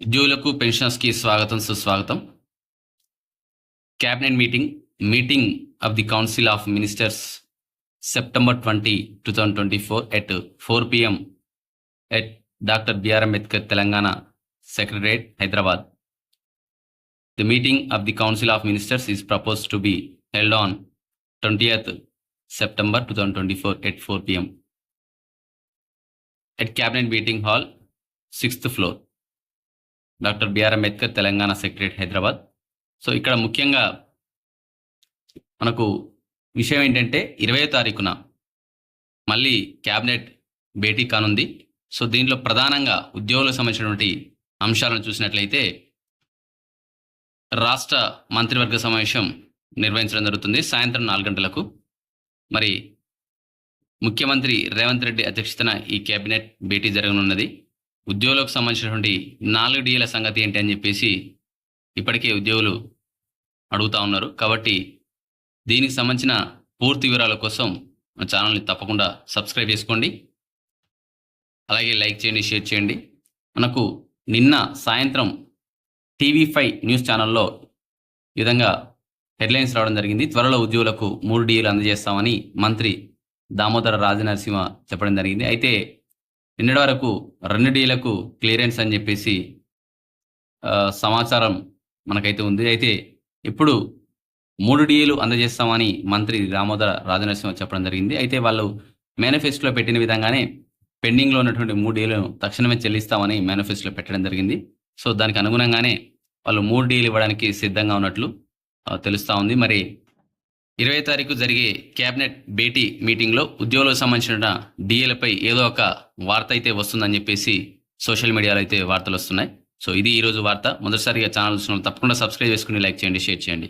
ఉద్యోగులకు పెన్షనర్స్కి స్వాగతం సుస్వాగతం cabinet meeting meeting of the council of ministers September twenty two thousand twenty four at four PM at doctor BR Ambedkar Telangana secretariat Hyderabad the meeting of the council of ministers is propose to be held on twentieth September two thousand twenty four at four PM at cabinet meeting hall sixth floor doctor BR Ambedkar Telangana secretary Hyderabad. So ఇక్కడ ముఖ్యంగా మనకు విషయం ఏంటంటే ఇరవై తారీఖున మళ్ళీ cabinet భేటీ కానుంది. So దీనిలో ప్రధానంగా ఉద్యోగులకు సంబంధించినటువంటి అంశాలను చూసినట్లయితే రాష్ట్ర మంత్రివర్గ సమావేశం నిర్వహించడం జరుగుతుంది సాయంత్రం నాలుగు గంటలకు. మరి ముఖ్యమంత్రి రేవంత్ రెడ్డి అధ్యక్షతన ఈ కేబినెట్ భేటీ జరగనున్నది. ఉద్యోగులకు సంబంధించినటువంటి నాలుగు డీల సంగతి ఏంటి అని చెప్పేసి ఇప్పటికే ఉద్యోగులు అడుగుతా ఉన్నారు. కాబట్టి దీనికి సంబంధించిన పూర్తి వివరాల కోసం మన ఛానల్ని తప్పకుండా సబ్స్క్రైబ్ చేసుకోండి. అలాగే లైక్ చేయండి షేర్ చేయండి. మనకు నిన్న సాయంత్రం టీవీ ఫైవ్ న్యూస్ ఛానల్లో ఈ విధంగా హెడ్లైన్స్ రావడం జరిగింది. త్వరలో ఉద్యోగులకు మూడు డీలు అందజేస్తామని మంత్రి దామోదర రాజనరసింహ చెప్పడం జరిగింది. అయితే నిన్నటి వరకు రెండు డీలకు క్లియరెన్స్ అని చెప్పేసి సమాచారం మనకైతే ఉంది. అయితే ఇప్పుడు మూడు డీలు అందజేస్తామని మంత్రి దామోదర రాజనరసింహ చెప్పడం జరిగింది. అయితే వాళ్ళు మేనిఫెస్టోలో పెట్టిన విధంగానే పెండింగ్లో ఉన్నటువంటి మూడు డీలను తక్షణమే చెల్లిస్తామని మేనిఫెస్టోలో పెట్టడం జరిగింది. సో దానికి అనుగుణంగానే వాళ్ళు మూడు డీలు ఇవ్వడానికి సిద్ధంగా ఉన్నట్లు తెలుస్తూ ఉంది. మరి ఇరవై తారీఖు జరిగే కేబినెట్ భేటీ మీటింగ్లో ఉద్యోగులకు సంబంధించిన డిఏలపై ఏదో ఒక వార్త అయితే వస్తుందని చెప్పేసి సోషల్ మీడియాలో అయితే వార్తలు వస్తున్నాయి. సో ఇది ఈరోజు వార్త. మొదటిసారిగా ఛానల్ చూసిన తప్పకుండా సబ్స్క్రైబ్ చేసుకుని లైక్ చేయండి షేర్ చేయండి.